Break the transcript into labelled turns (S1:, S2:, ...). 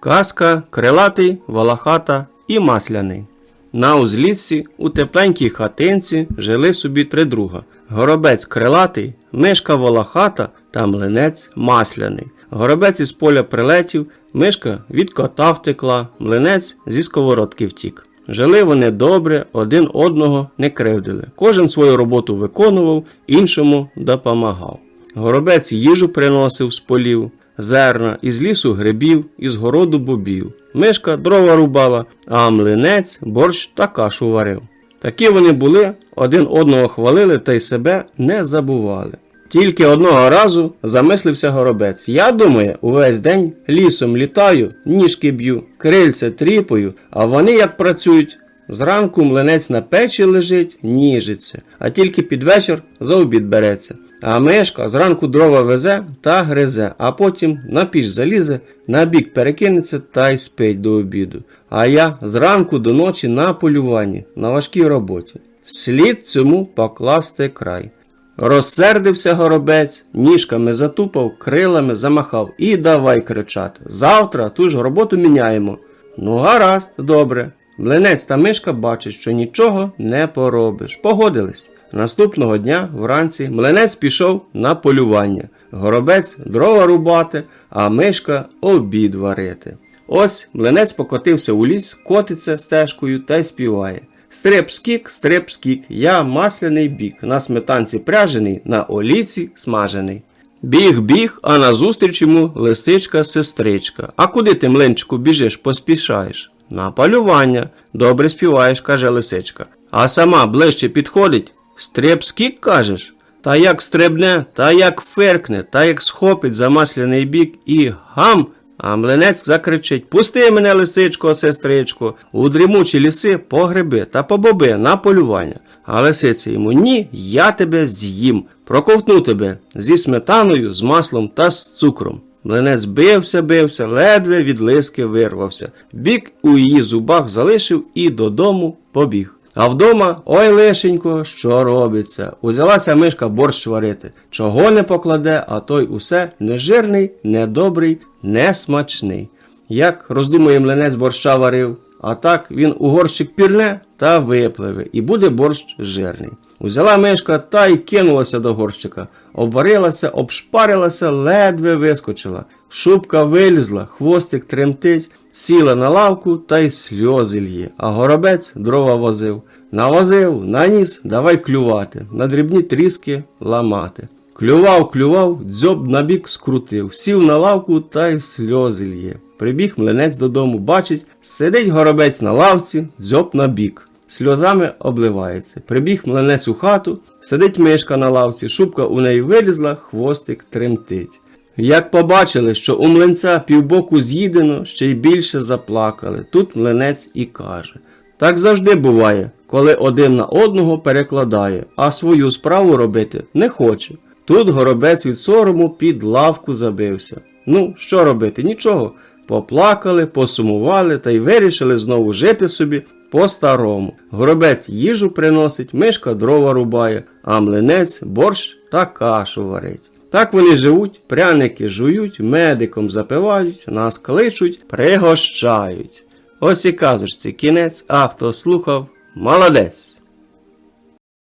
S1: Казка, крилатий, волохата і масляний. На узлісці у тепленькій хатинці жили собі три друга. Горобець крилатий, мишка волохата та млинець масляний. Горобець із поля прилетів, мишка від кота втекла, млинець зі сковородки втік. Жили вони добре, один одного не кривдили. Кожен свою роботу виконував, іншому допомагав. Горобець їжу приносив з полів, зерна, із лісу грибів, із городу бобів. Мишка дрова рубала, а млинець борщ та кашу варив. Такі вони були, один одного хвалили та й себе не забували. Тільки одного разу замислився горобець. Я думаю, увесь день лісом літаю, ніжки б'ю, крильце тріпаю, а вони як працюють. Зранку млинець на печі лежить, ніжиться, а тільки під вечір за обід береться. А мишка зранку дрова везе та гризе, а потім на піч залізе, на бік перекинеться та й спить до обіду. А я зранку до ночі на полюванні, на важкій роботі. Слід цьому покласти край. Розсердився горобець, ніжками затупав, крилами замахав і давай кричати. Завтра ту ж роботу міняємо. Ну, гаразд, добре. Млинець та мишка бачать, що нічого не поробиш. Погодились. Наступного дня вранці млинець пішов на полювання. Горобець дрова рубати, а мишка обід варити. Ось млинець покотився у ліс, котиться стежкою та й співає. Стреп скік, стреп скік, я масляний бік, на сметанці пряжений, на оліці смажений. Біг, біг, а назустріч йому лисичка, сестричка. А куди ти, млинчику, біжиш, поспішаєш? На полювання. Добре співаєш, каже лисичка. А сама ближче підходить. Стреп скік, кажеш? Та як стрибне, та як феркне, та як схопить за масляний бік і гам. А млинець закричить Пусти мене, лисичко, сестричко, у дрімучі ліси по гриби та по боби на полювання. А лисиця йому ні, я тебе з'їм, проковтну тебе зі сметаною, з маслом та з цукром. Млинець бився, бився, ледве від лиски вирвався. Бік у її зубах залишив і додому побіг. А вдома, ой лишенько, що робиться? Узялася мишка борщ варити. Чого не покладе, а той усе нежирний, недобрий, несмачний. Як роздумує млинець борща варив, а так він у горщик пірне та випливе, і буде борщ жирний. Узяла мишка та й кинулася до горщика. Обварилася, обшпарилася, ледве вискочила. Шубка вилізла, хвостик тремтить, сіла на лавку та й сльози лє, а горобець дрова возив. Навозив, наніс, давай клювати, на дрібні тріски ламати. Клював, клював, дзьоб набік скрутив, сів на лавку та й сльози лє. Прибіг млинець додому, бачить, сидить горобець на лавці, дзьоб набік. Сльозами обливається. Прибіг млинець у хату, сидить мишка на лавці, шубка у неї вилізла, хвостик тремтить. Як побачили, що у млинця півбоку з'їдено, ще й більше заплакали. Тут млинець і каже. Так завжди буває, коли один на одного перекладає, а свою справу робити не хоче. Тут горобець від сорому під лавку забився. Ну, що робити? Нічого. Поплакали, посумували та й вирішили знову жити собі по-старому. Горобець їжу приносить, мишка дрова рубає, а млинець борщ та кашу варить. Так вони живуть, пряники жують, медиком запивають, нас кличуть, пригощають. Ось і казочці кінець, а хто слухав, молодець.